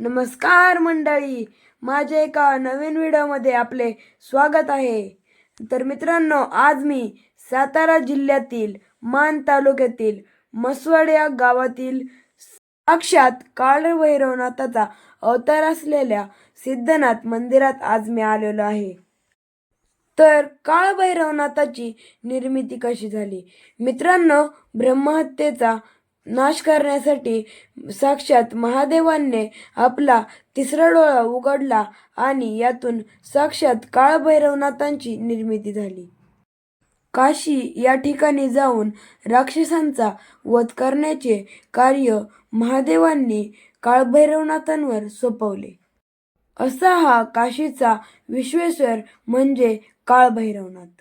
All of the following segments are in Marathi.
नमस्कार मंडळी. माझ्या एका नवीन व्हिडिओमध्ये आपले स्वागत आहे. तर मित्रांनो आज मी सातारा जिल्ह्यातील मान तालुक्यातील मसवड या गावातील साक्षात काळभैरवनाथाचा अवतार असलेल्या सिद्धनाथ मंदिरात आज मी आलेलो आहे. तर काळभैरवनाथाची निर्मिती कशी झाली? मित्रांनो ब्रह्महत्येचा नाश करण्यासाठी साक्षात महादेवांनी आपला तिसरा डोळा उघडला आणि यातून साक्षात काळभैरवनाथांची निर्मिती झाली. काशी या ठिकाणी जाऊन राक्षसांचा वध करण्याचे कार्य महादेवांनी काळभैरवनाथांवर सोपवले. असा हा काशीचा विश्वेश्वर म्हणजे काळभैरवनाथ.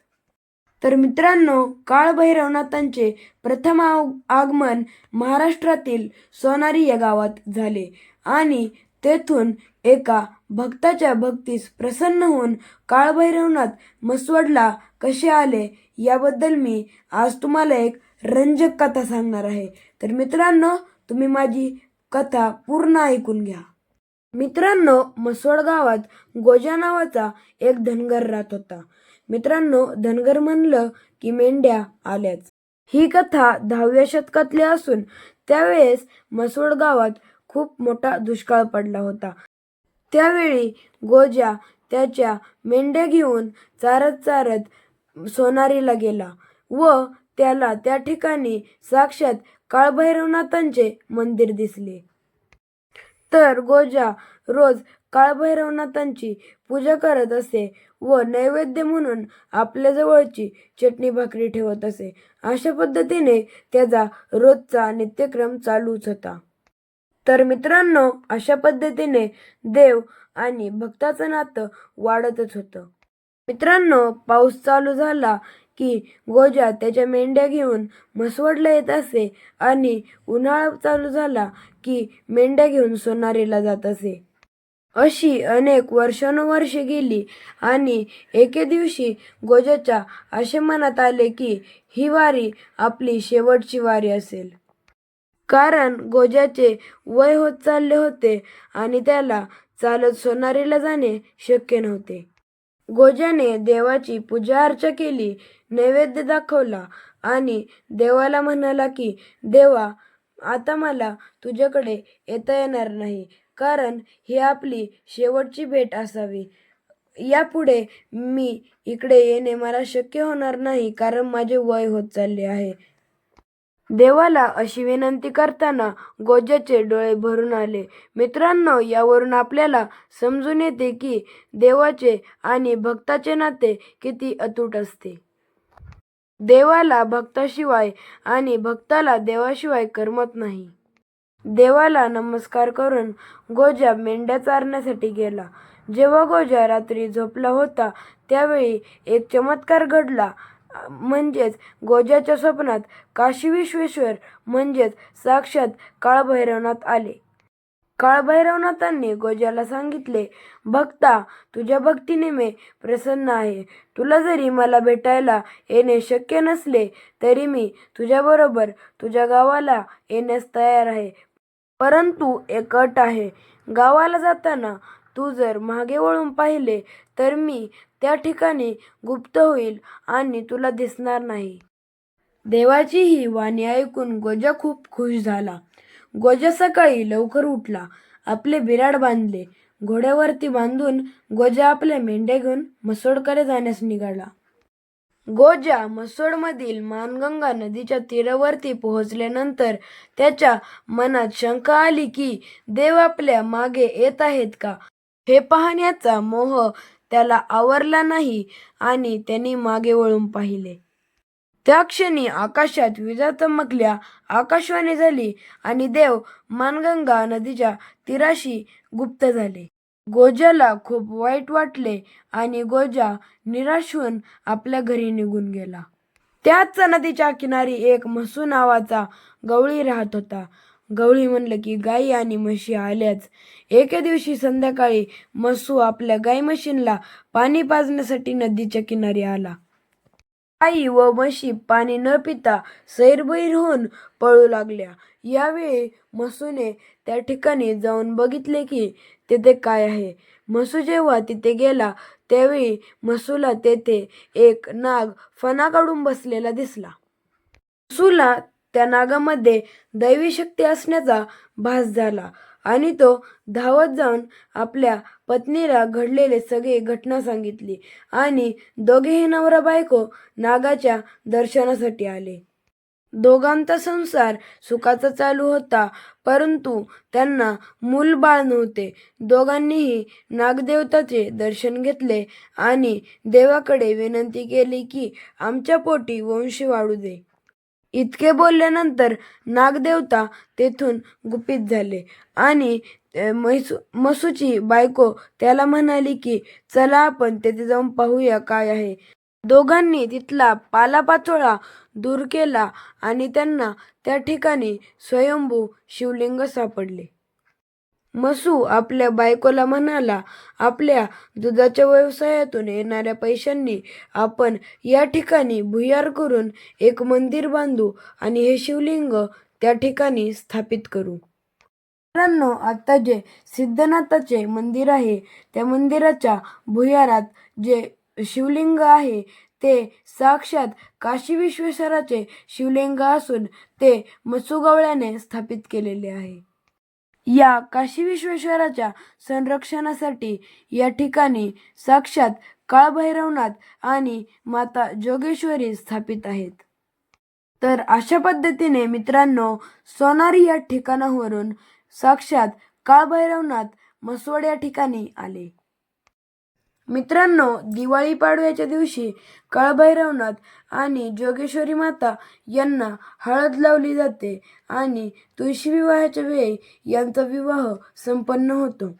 तर मित्रांनो काळभैरवनाथांचे प्रथम आगमन महाराष्ट्रातील सोनारी या गावात झाले. आणि तेथून एका भक्ताच्या भक्तीस प्रसन्न होऊन काळभैरवनाथ मसवडला कसे आले याबद्दल मी आज तुम्हाला एक रंजक कथा सांगणार आहे. तर मित्रांनो तुम्ही माझी कथा पूर्ण ऐकून घ्या. मित्रांनो मसवड गावात गोजा नावाचा एक धनगर राहत होता. मित्रांनो धनगर म्हणलं की मेंढ्या आल्याच. ही कथा दहाव्या शतकातली असून त्यावेळेस मसवड गावात खूप मोठा दुष्काळ पडला होता. त्यावेळी गोजा त्याच्या मेंढ्या घेऊन चारत चारत सोनारीला गेला व त्याला त्या ठिकाणी साक्षात काळभैरवनाथांचे मंदिर दिसले. तर गोजा रोज काळभैरवनाथांची पूजा करत असे व नैवेद्य म्हणून आपल्याजवळची चटणी भाकरी ठेवत असे. अशा पद्धतीने त्याचा रोजचा नित्यक्रम चालूच होता. तर मित्रांनो अशा पद्धतीने देव आणि भक्ताचं नातं वाढतच होतं. मित्रांनो पाऊस चालू झाला की गोजा त्याच्या मेंढ्या घेऊन म्हसवडला येत असे आणि उन्हाळा चालू झाला की मेंढ्या घेऊन सोनारीला जात असे. अशी अनेक वर्षानुवर्षे गेली आणि एके दिवशी गोजाच्या असे मनात आले की ही वारी आपली शेवटची वारी असेल. कारण गोजाचे वय होत चालले होते आणि त्याला चालत सोनारीला जाणे शक्य नव्हते. गोजाने देवाची पूजा अर्चा केली नैवेद्य दाखवला आणि देवाला म्हणाला की देवा आता मला तुझ्याकडे येता येणार नाही. कारण ही आपली शेवटची भेट असावी. यापुढे मी इकडे येणे मला शक्य होणार नाही कारण माझे वय होत चालले आहे. देवाला अशी विनंती करताना गोजाचे डोळे भरून आले. मित्रांनो यावरून आपल्याला समजून येते की देवाचे आणि भक्ताचे नाते किती अतूट असते. देवाला भक्ताशिवाय आणि भक्ताला देवाशिवाय करमत नाही. देवाला नमस्कार करून गोजा मेंढ्या चारण्यासाठी गेला. जेव्हा गोजा रात्री झोपला होता त्यावेळी एक चमत्कार घडला. म्हणजेच गोजाच्या स्वप्नात काशी विश्वेश्वर म्हणजेच साक्षात काळभैरवनाथ आले. काळभैरवनाथांनी गोजाला सांगितले भक्ता तुझ्या भक्तीने मी प्रसन्न आहे. तुला जरी मला भेटायला येणे शक्य नसले तरी मी तुझ्याबरोबर तुझ्या गावाला येण्यास तयार आहे. परंतु एक अट आहे. गावाला जाताना तू जर मागे वळून पाहिले तर मी त्या ठिकाणी गुप्त होईल आणि तुला दिसणार नाही. देवाची ही वाणी ऐकून गोजा खूप खुश झाला. गोजा सकाळी लवकर उठला. आपले बिराड बांधले. घोड्यावरती बांधून गोजा आपल्या मेंढ्या घेऊन मसोडकडे जाण्यास निघाला. गोजा मसोडमधील मानगंगा नदीच्या तीरावरती पोहोचल्यानंतर त्याच्या मनात शंका आली की देव आपल्या मागे येत आहेत का? हे पाहण्याचा मोह त्याला आवरला नाही आणि त्यांनी मागे वळून पाहिले. त्या क्षणी आकाशात विजा चमकल्या आकाशवाणी झाली आणि देव मानगंगा नदीच्या तीराशी गुप्त झाले. गोजाला खूप वाईट वाटले आणि गोजा निराश होऊन आपल्या घरी निघून गेला. त्याच नदीच्या किनारी एक म्हसू नावाचा गवळी राहत होता. गवळी म्हणलं की गाई आणि म्हशी आल्याच. एके दिवशी संध्याकाळी म्हसू आपल्या गाई म्हशींना पाणी पाजण्यासाठी नदीच्या किनारी आला. आई व म्हशी पाणी न पिता सैरभैर होऊन पळू लागल्या. यावेळी म्हसूने त्या ठिकाणी जाऊन बघितले की तेथे काय आहे. म्हसू जेव्हा तिथे गेला त्यावेळी म्हसूला तेथे एक नाग फणा काढून बसलेला दिसला. म्हसूला त्या नागामध्ये दैवी शक्ती असण्याचा भास झाला आणि तो धावत जाऊन आपल्या पत्नीला घडलेले सगळे घटना सांगितली आणि दोघेही नवरा बायको नागाच्या दर्शनासाठी आले. दोघांचा संसार सुखाचा चालू होता परंतु त्यांना मूल बाळ नव्हते. दोघांनीही नागदेवताचे दर्शन घेतले आणि देवाकडे विनंती केली की आमच्या पोटी वंश वाढू दे. इतके बोलल्यानंतर नागदेवता तेथून गुपित झाले आणि म्हैसू मसूची बायको त्याला म्हणाली की चला आपण तेथे जाऊन पाहूया काय आहे. दोघांनी तिथला पालापाचोळा दूर केला आणि त्यांना त्या ठिकाणी स्वयंभू शिवलिंग सापडले. मसू आपल्या बायकोला म्हणाला आपल्या दुधाच्या व्यवसायातून येणाऱ्या पैशांनी आपण या ठिकाणी भुयार करून एक मंदिर बांधू आणि हे शिवलिंग त्या ठिकाणी स्थापित करू. मित्रांनो आता जे सिद्धनाथाचे मंदिर आहे त्या मंदिराच्या भुयारात जे शिवलिंग आहे. ते साक्षात काशी विश्वेश्वराचे शिवलिंग असून ते मसुगवळ्याने स्थापित केलेले आहे. या काशी विश्वेश्वराच्या संरक्षणासाठी या ठिकाणी साक्षात काळभैरवनाथ आणि माता जोगेश्वरी स्थापित आहेत. तर अशा पद्धतीने मित्रांनो सोनारी या ठिकाणावरून साक्षात काळभैरवनाथ मसवड या ठिकाणी आले. मित्रांनो दिवाळी पाडव्याच्या दिवशी काळभैरवनाथ आणि जोगेश्वरी माता यांना हळद लावली जाते आणि तुळशी विवाहाच्या वेळी यांचा विवाह संपन्न होतो.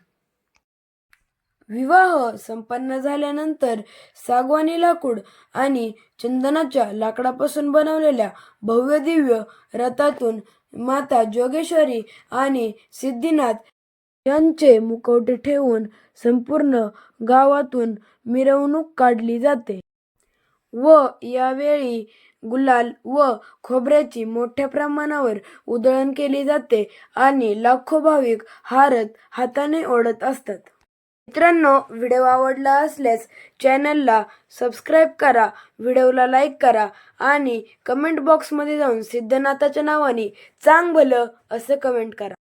विवाह संपन्न झाल्यानंतर सागवानी लाकूड आणि चंदनाच्या लाकडापासून बनवलेल्या भव्य दिव्य रथातून माता जोगेश्वरी आणि सिद्धिनाथ यांचे मुखवटे ठेवून संपूर्ण गावातून मिरवणूक काढली जाते. व यावेळी गुलाल व खोबऱ्याची मोठ्या प्रमाणावर उधळण केली जाते आणि लाखो भाविक हारत हाताने ओढत असतात. मित्रांनो व्हिडिओ आवडला असल्यास चॅनलला सबस्क्राईब करा व्हिडिओला लाईक करा आणि कमेंट बॉक्समध्ये जाऊन सिद्धनाथाच्या नावाने चांग भलं असं कमेंट करा.